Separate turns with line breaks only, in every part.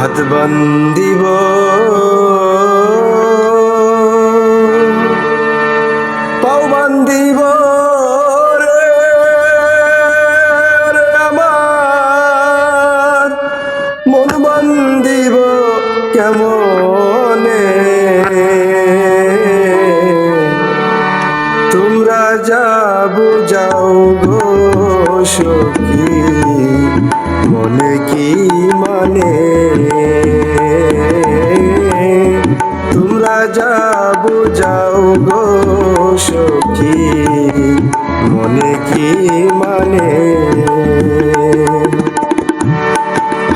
হাত বান্দিব পাও রে আমার। মন বান্দিব কেমনে? তোমরা যা বুঝাও গো সখী। গো সখী মনে কি মানে?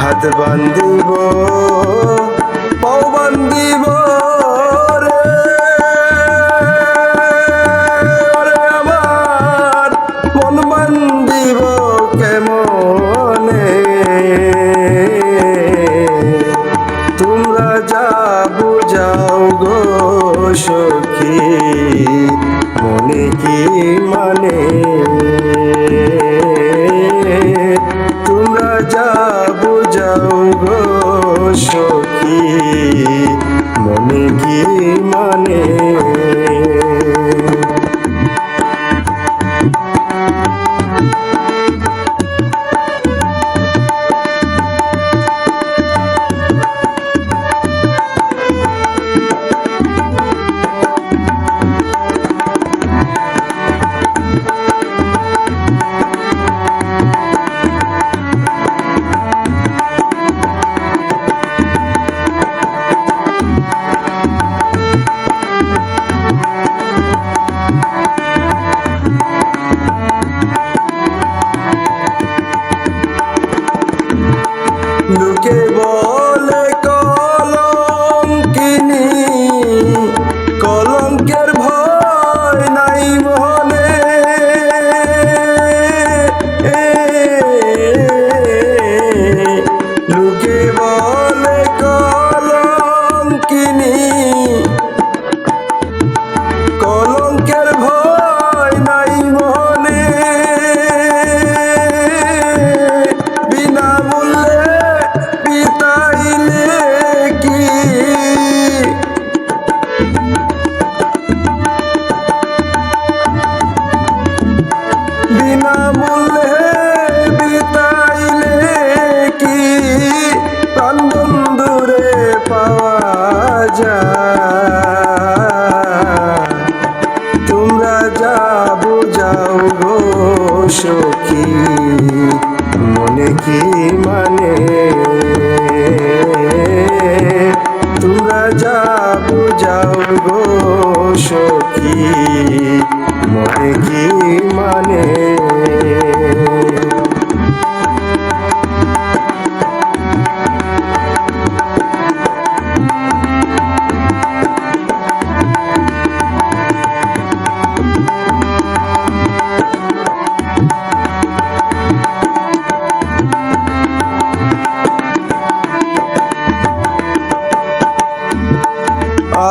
হাত বান্ধিব পাও বান্ধিব সখী মনে কি মানে? তোমরা যা বুঝাও গো সখী মনে কি মানে? রাজা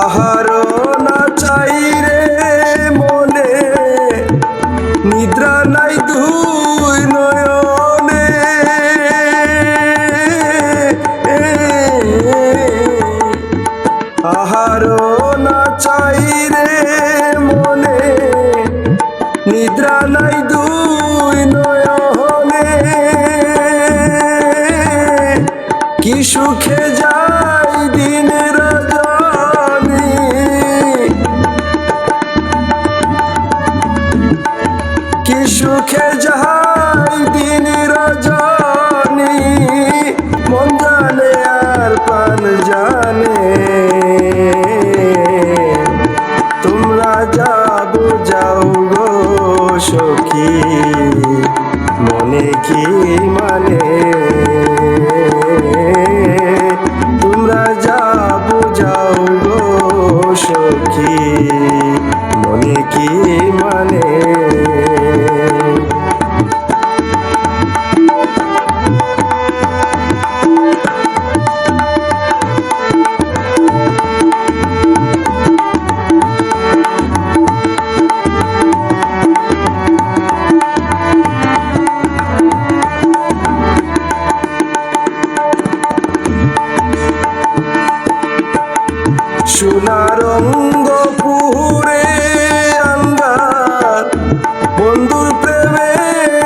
আহার না চাই রে মনে। নিদ্রা নাই দুই নয়নে। আহার না চাই রে মনে। নিদ্রা নাই মনে কি মানে? তোমরা যা বুঝাও গো সখী মনে কি প্রেমে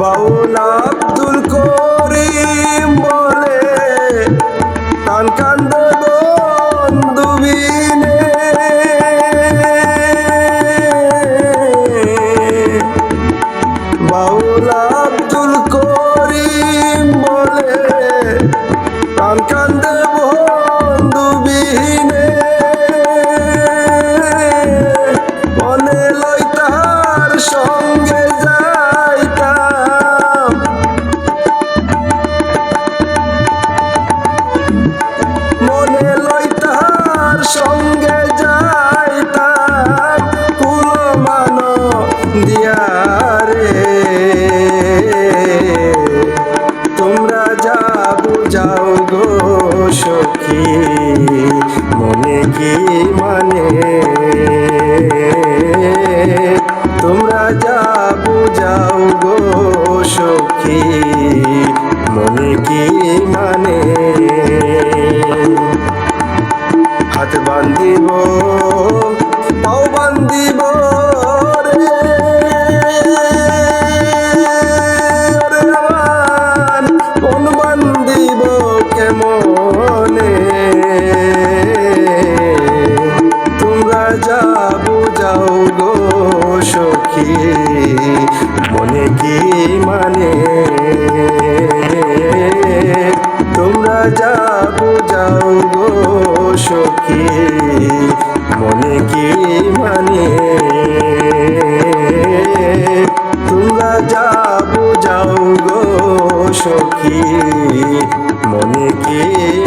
বাউল আব্দুল করিম বলে। গো সখী, মনে কি মানে? তোমরা যা বুঝাও গো সখী, মনে কি মানে? হাত বান্ধিব মনে কি মানে? তোমরা যা বুঝাও গো সখী মনে কি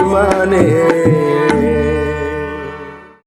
মানে?